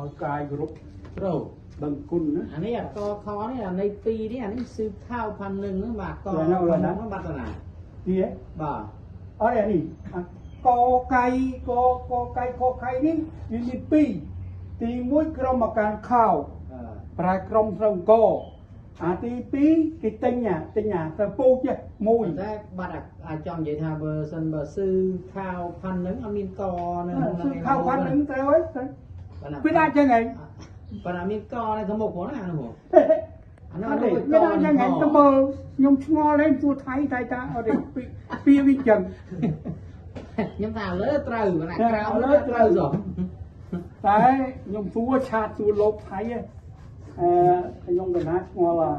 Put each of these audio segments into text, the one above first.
ឲ្យកាយគ្រប់ត្រូវដឹងគុណណាអានេះអកខនេះអានៃ2នេះអានេះស៊ឺខៅផាន់នឹងហ្នឹងបាទកដល់ហើយដល់ហើយហ្នឹងបាត់ទៅណាទីហ៎បាទអត់ទេនេះអាកកៃកកកៃខខៃនេះវាមានពីរទី1ក្រុមអាការខោអឺប្រើក្រុមត្រូវកអាទី2គេទិញអាទិញអាទៅពូជទេមួយប៉ុន្តែបាត់អាអាចង់និយាយថាបើសិនបើស៊ឺខៅផាន់នឹងអត់មានកនៅសឹកខោផាន់នឹងត្រូវហើយ ទៅប៉ុន្តែវាដាក់ចឹងហីប៉ុន្តែមានកនៅខាងមុខផងណាអានោះហ៎អានោះអត់ទៅទេវាដាក់ចឹងហីទៅមើលខ្ញុំឆ្ងល់លេងសួរថៃថៃតាអត់ទេពីពីវាចឹងខ្ញុំថាលើត្រូវណាណាក្រៅលើលើត្រូវត្រូវសោះតែខ្ញុំសួរឆាតសួរលោកថៃហ៎អឺខ្ញុំកណាឆ្ងល់អា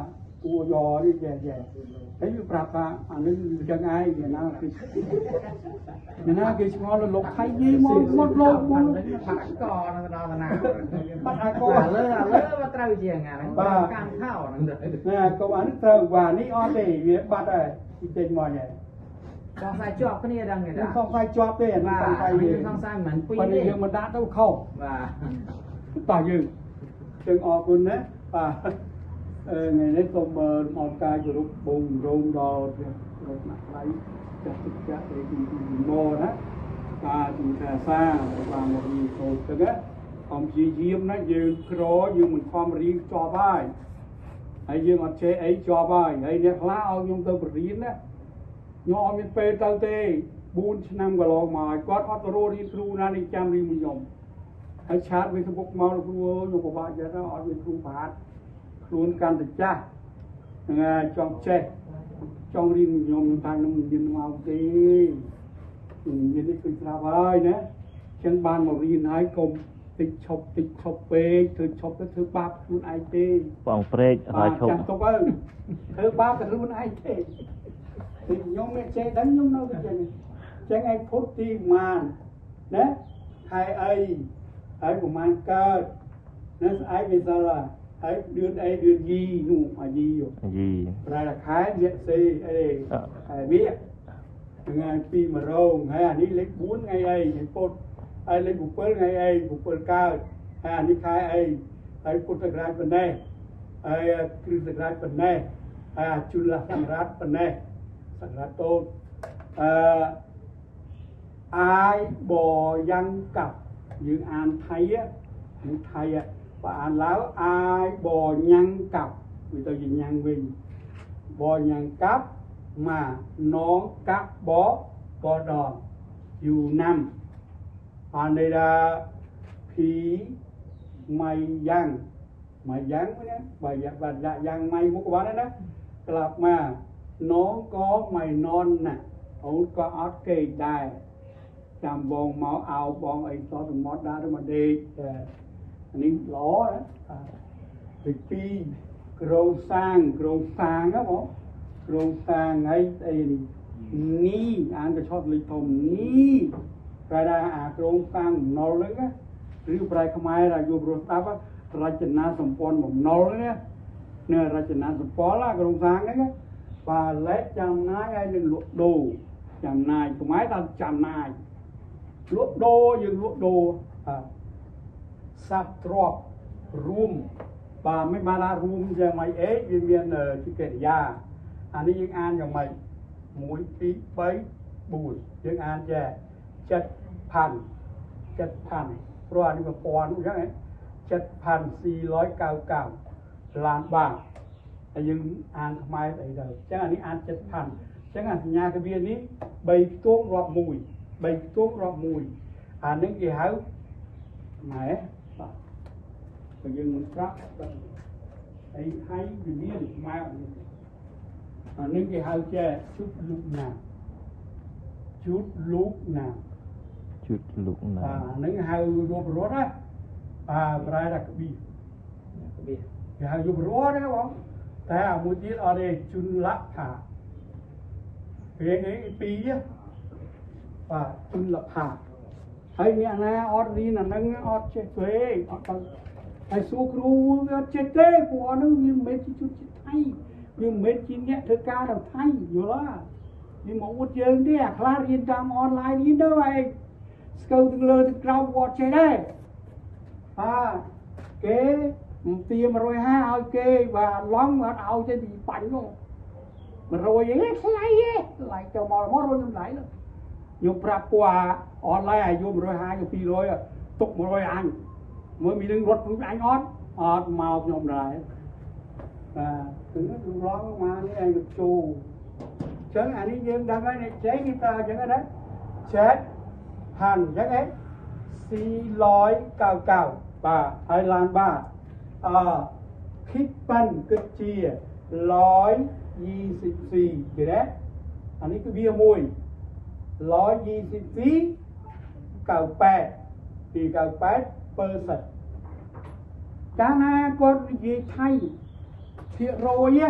គួរយនេះចេះចេះហើយវាប្រាប់ថាអានេះចឹងឯងវាណាគឺវាណាគេឆ្ងល់លោកថៃយីមកមកលោកមកបាត់កនៅដល់តាណាបាត់អាកឥឡូវឥឡូវមកត្រូវជាងអាហ្នឹងកម្មខោហ្នឹងទៅណាក៏អានេះត្រូវវ៉ានេះអត់ទេវាបាត់ហើយទីចេញមកហើយសង្ស័យជាប់គ្នាដឹងទេខ្ញុំតាសង្ស័យជាប់ទេអានេះបាទសង្ស័យវាសង្ស័យមិនពីរប៉ុន្តែទេយើងមិនដាក់ទៅខុសបាទតោះយើងយើងអរគុណណាបាទអឺ ថ្ងៃនេះសូមរំអរកាយគោរពបងរោមដល់រត់ណាក់ដៃចាស់ទឹកចាស់អីទីមកណាបាទទីថាសាបាទមករៀនសូត្រទៅណាខំព្យាយាមណាយើងក្រយើងមិនខំរៀនចប់ហើយហើយយើងអត់ចេះអីជាប់ហើយហើយអ្នកខ្លះឲ្យខ្ញុំទៅបរៀនណាខ្ញុំអត់មានពេលទៅទេ4ឆ្នាំកន្លងមកហើយគាត់អត់ទៅរករៀនគ្រូណានេះចាំរៀនមួយខ្ញុំហើយឆាត Facebook មកលោកគ្រូអើយខ្ញុំពិបាកចិត្តណាស់អត់មានគ្រូប្រាជ្ញ ខ្លួនកាន់តែចាស់ហ្នឹងហើយចង់ចេះចង់រៀនខ្ញុំខ្ញុំថាខ្ញុំមិនមានមកទេខ្ញុំមាននេះគឺស្រាប់ហើយណាអញ្ចឹងបានមករៀនហើយកុំតិចឈប់តិចឈប់ពេកធ្វើឈប់ទៅធ្វើបាបខ្លួនឯងទេបងព្រែកហើយឈប់ចាំទុកអើធ្វើបាបទៅខ្លួនឯងទេគឺខ្ញុំនេះចេះដឹងខ្ញុំនៅតែចេះចឹងឯងពុតទីប្រមាណណាខែអីហើយប្រមាណកើតណាស្អែកវាសិលហើយ ឌឿនអីឌឿនយីនោះអាយីយោយីប្រែតែខែវាសេអីខែវាថ្ងៃពីមករងហើយអានេះលេខ4ថ្ងៃអីឯងពុតហើយលេខ7ថ្ងៃអី7កើតហើយអានេះខែអីហើយពុទ្ធសករាជប៉ុណ្ណេះហើយគ្រិស្តសករាជប៉ុណ្ណេះហើយអាជុលសង្រាតប៉ុណ្ណេះសង្រាតតូចអឺអាយបយ៉ាងកាប់យើងអានថៃហ្នឹងថៃបើអានឡាវអាយបញ៉ាំង កាប់វាទៅជាញ៉ាំងវិញបញ៉ាំងកាប់មកនងកាប់បបដងយូណាំអាននេះថាភីម៉ៃយ៉ាងមួយយ៉ាងណាបើយ៉ាងបើដាក់យ៉ាងម៉ៃមុខបានណាក្លាប់មកនងក៏មិននន់ណាអូ នក៏អត់គេដែរចាំបងមកអោបងអីតទៅមកដាក់ទៅមកដេកតែអានេះល្អណាទីពីរក្រងសាងក្រងសាងណាបងក្រងសាងអីអីនេះអានក៏ឆត់លេខធំនេះប្រែថាអាក្រងសាងបំណុលហ្នឹងណាឬប្រែខ្មែរថាយករស់ស្ដាប់ណារចនាសម្ព័ន្ធបំណុលនេះនៅរចនាសម្ព័ន្ធណាក្រុងសាងហ្នឹងណាបាទលេខចំណាយហើយនឹងលក់ដូរចំណាយខ្មែរថាចំណាយលក់ដូរយើងលក់ដូរបា ទសាប់ទ្របរួមបាទមិនបានថារួមយ៉ាងម៉េចអេវាមានជាកិរិយាអានេះយើងអានយ៉ាងម៉េច1 2 3 4យើងអានចេះចិត្តផាន់ចិត្តផាន់ព្រោះអានេះ1000អញ្ចឹងហ៎7499ឡានបាតហើយយើងអានខ្មែរស្អីទៅអញ្ចឹងអានេះអាន7000អញ្ចឹងអាសញ្ញាគវិនេះ3ខ្ទង់រាប់1 3ខ្ទង់រាប់1អានេះគេហៅម៉ែ បាទបើយើងមិនប្រាប់អីហៃវិមានម៉ែអានេះគេហៅចេះជុតលូកណាជុតលូកណាជូតលុកណាបាទអានេះហៅរូបរត់ណាបាទប្រែថាក្បៀសរបៀបគេហៅយុបរត់ណាបងតែអាមួយទៀតអត់ទេជុនលក្ខារៀងឯងពីរបាទជុនលក្ខាហើយអ្នកណាអត់រៀនអាហ្នឹងអត់ចេះទេអត់ទៅ ហើយសួរគ្រូវាអត់ចេះទេព្រោះអាហ្នឹងវាមិនមែនជាជនជាតិថៃវាមិនមែនជាអ្នកធ្វើការនៅថៃយល់ទេវាមកអួតយើងទេអាខ្លះរៀនតាមអនឡាញរៀនទៅឯងស្កើទាំងលើទាំងក្រោមគាត់ចេះដែរអថាគេទា150ឲ្យគេបាទឡងអត់ឲ្យទេពីបាញ់នោះ100អីថ្លៃឯងថ្លៃចូលមកមករត់ខ្ញុំថ្លៃនោះខ្ញុំប្រាប់ពួកអនឡាញឲ្យយក150យក200ទុក100អញ មើលមាននឹងរត់ខ្លួនអញអត់អត់មកខ្ញុំដែរបាទគឺខ្ញុំឡងមកនេះឯងទៅជូចឹងអានេះយើងដឹងហើយអ្នកចេះគេប្រើចឹងណាចេះហាន់ចឹងឯង499បាទហើយឡានបាទអឺគិតប៉ាន់គិតជា124គេណាអានេះគឺវាមួយ124 98ពី98 percent កាលណាគាត់និយាយថៃភាគរយណា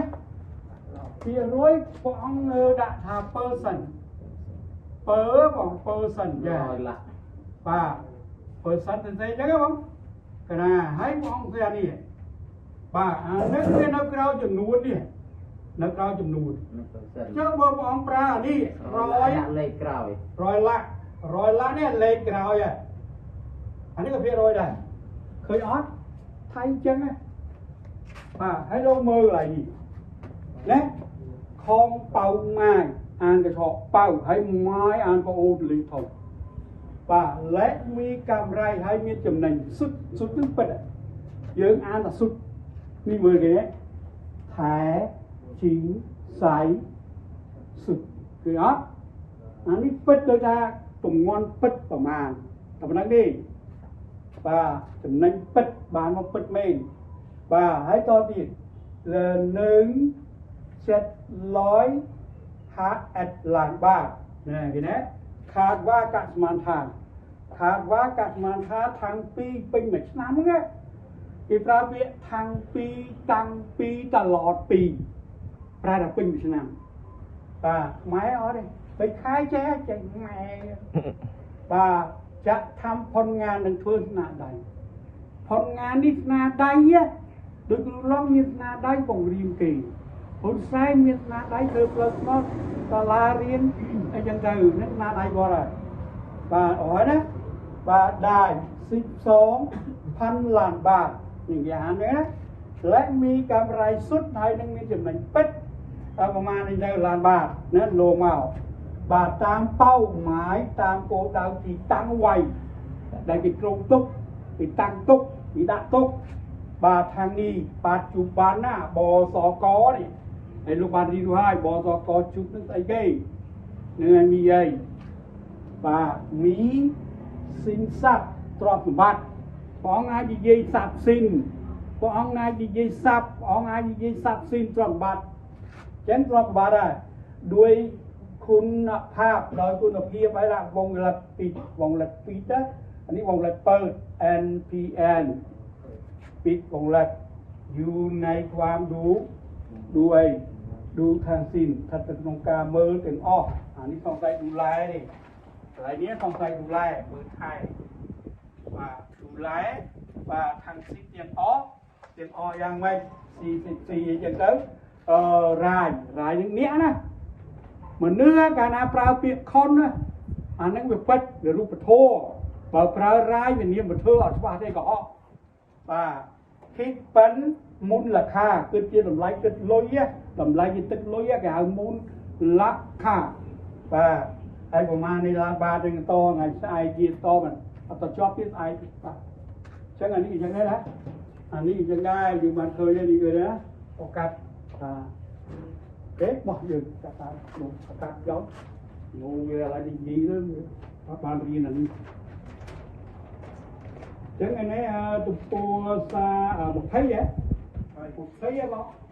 ភាគរយព្រះអង្គលើដាក់ថា percent ពើបង percent ចា rồi là បាទ percent ទៅស្អីចឹងបងកណាហើយព្រះអង្គស្អានេះបាទអានេះវានៅក្រៅចំនួននេះនៅក្រៅចំនួន percent ចឹងបើព្រះអង្គប្រើអានេះ rồi 100 đặt lên ក្រោយរយលាក់រយលាក់នេះលេខក្រោយហ៎អានេះក៏ភាគរយដែរឃើញអត់ ហើយអញ្ចឹងណាបាទហើយលោកមើលកន្លែងនេះណាខងប៉ៅម៉ាយអានកឆោប៉ៅហើយម៉ាយអានប្អូនលីធំបាទលេខមានកំរៃហើយមានចំណេញសុទ្ធសុទ្ធនឹងពិតយើងអានថាសុទ្ធនេះមើលគេថែជីងសៃសុទ្ធគឺអត់អានេះពិតដូចថាទំងន់ពិតប្រមាណតែប៉ុណ្្នឹងទេ បាទចំណេញពិតបានមកពិតមែនបាទហើយតទៀតលើនឹង700ហាអេតឡានបាទណាគេណាខាតវាកស្មានថាខាតវាកស្មានថា tháng 2ពេញមួយឆ្នាំហ្នឹងណាគេប្រើពាក្យ tháng 2តាំងពីតឡត2ប្រើតែពេញមួយឆ្នាំបាទខ្មែរអត់ទេទៅខែចេះចេះម៉ែបាទ ចាក់ทำผลงานនឹងធ្វើស្នាដៃผลงานនេះស្នាដៃណាដូចគ្រូឡងមានស្នាដៃបង្រៀនគេហ៊ុនសែនមានស្នាដៃធ្វើផ្លូវថ្នល់សាលារៀនអីចឹងទៅហ្នឹងស្នាដៃគាត់ហើយបាទអរហើយណាបាទได้12พันล้านบาทอย่างយ៉ាងហ្នឹងណាและมีกำไรสุดហើយនឹងមានចំណេញពិត เอาประมาณนี้ได้ล้าน បាទតាមបោម៉ាយតាមគោលដៅទីតាំងវ័យដែលគេគ្រោងទុកគេតាំងទុកគេដាក់ទុកបាទខាងនេះបាទជុំបានណាបសកនេះហើយលោកបានរីរួចហើយបសកជុំនឹងស្អីគេនឹងឲ្យមីអីបាទមីសិនស័ព្ទទ្រព្យសម្បត្តិព្រះអង្គអាចនិយាយស័ព្ទសិនព្រះអង្គអាចនិយាយស័ព្ទព្រះអង្គអាចនិយាយស័ព្ទសិនទ្រព្យសម្បត្តិចឹងទ្រព្យសម្បត្តិដែរដោយ ยคุณภาพដោយគុណភាពហើយដាក់វងលិតពីវងលិតពីទៅអានេះវងលិតពើ NPN ពីវងលិតอยู่ในความดูดูអីดูทางสิ้นស្ថិតទៅក្នុងការមើលទាំងអស់អានេះសំដីดูแลនេះកន្លែងនេះសំដីดูแลមើលថែបាទดูแลបាទทางสิ้นទាំងអស់ទាំងអស់យ៉ាងម៉េច44អីចឹងទៅអឺរាយរាយនឹងនេះណា មនុស្សកាលណាប្រើពាក្យខុនណាអានឹងវាពិតវារូបធម៌បើប្រើរាយវានាមវត្ថុអត់ច្បាស់ទេក៏អត់បាទគិតប៉ិនមុនលខាគិតជាតម្លៃគិតលុយតម្លៃជាទឹកលុយគេហៅមុនលខាបាទហើយប្រមាណនេះឡើងបាទនឹងតថ្ងៃស្អែកជាតមិនអត់ទៅជាប់ទៀតស្អែកបាទចឹងអានេះអញ្ចឹងដែរណាអានេះអញ្ចឹងដែរយើងបានឃើញនេះគឺណាឱកាសថា ទេបោះយើងចាប់តាមក្នុងឱកាសយកងងវាឡើយនិយាយទៅអត់បានរៀនអានេះចឹងឯនេះទំព័រសារ20ហ៎20ហ៎បង